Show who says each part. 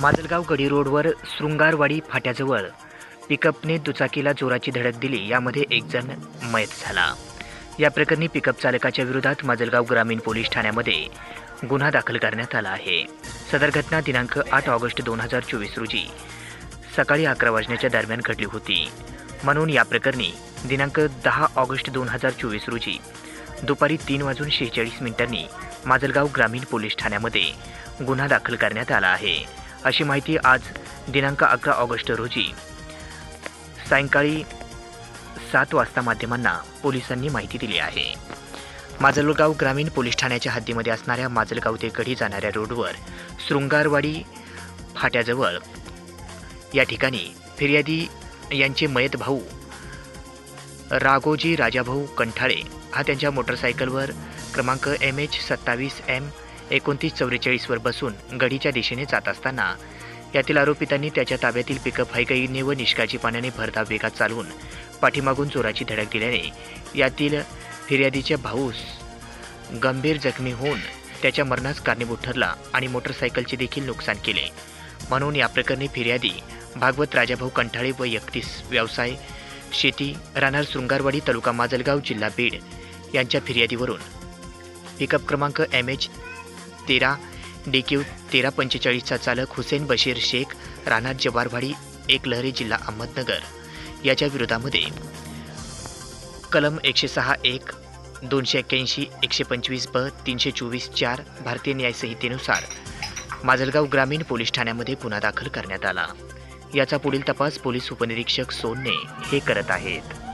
Speaker 1: माजलगाव गडी रोडवर शृंगारवाडी फाट्याजवळ पिकअपने दुचाकीला जोराची धडक दिली यामध्ये एक जण मयत झाला. या प्रकरणी पिकअप चालकाच्या विरोधात माजलगाव ग्रामीण पोलीस ठाण्यामध्ये गुन्हा दाखल करण्यात आला आहे. सदर घटना दिनांक आठ ऑगस्ट दोन हजार चोवीस रोजी सकाळी अकरा वाजण्याच्या दरम्यान घडली होती. म्हणून या प्रकरणी दिनांक दहा ऑगस्ट दोन हजार चोवीस रोजी दुपारी तीन वाजून शेहेचाळीस मिनिटांनी माजलगाव ग्रामीण पोलीस ठाण्यामध्ये गुन्हा दाखल करण्यात आला आहे. अशी माहिती आज दिनांक अकरा ऑगस्ट रोजी सायंकाळी सात वाजता माध्यमांना पोलिसांनी माहिती दिली आहे. माजलगाव ग्रामीण पोलीस ठाण्याच्या हद्दीमध्ये असणाऱ्या माजलगाव ते गढी जाणाऱ्या रोडवर शृंगारवाडी फाट्याजवळ या ठिकाणी फिर्यादी यांचे मयत भाऊ राघोजी राजाभाऊ कंठाळे हा त्यांच्या मोटरसायकलवर क्रमांक एम एच सत्तावीस एम एकोणतीस चौवेचाळीसवर बसून गडीच्या दिशेने जात असताना यातील आरोपितांनी त्याच्या ताब्यातील पिकअप हायकईने व निष्काळजीपणाने भरधाव वेगात चालवून पाठीमागून चोराची धडक दिल्याने यातील फिर्यादीच्या भाऊस गंभीर जखमी होऊन त्याच्या मरणास कारणीभूत ठरला आणि मोटरसायकलचे देखील नुकसान केले. म्हणून या प्रकरणी फिर्यादी भागवत राजाभाऊ कंठाळे व एकतीस व्यवसाय शेती राहणार शृंगारवाडी तालुका माजलगाव जिल्हा बीड यांच्या फिर्यादीवरून. पिकअप क्रमांक एम एच तेरा डी क्यू तेरा पंचेचाळीसचा चालक हुसेन बशीर शेख राहणार जवारवाडी एकलहरी जिल्हा अहमदनगर. याच्या विरोधामध्ये कलम एकशे सहा एक दोनशे एक्क्याऐंशी एकशे पंचवीस ब तीनशे चोवीस चार भारतीय न्यायसंहितेनुसार माजलगाव ग्रामीण पोलीस ठाण्यामध्ये गुन्हा दाखल करण्यात आला. याचा पुढील तपास पोलीस उपनिरीक्षक सोनने हे करत आहेत.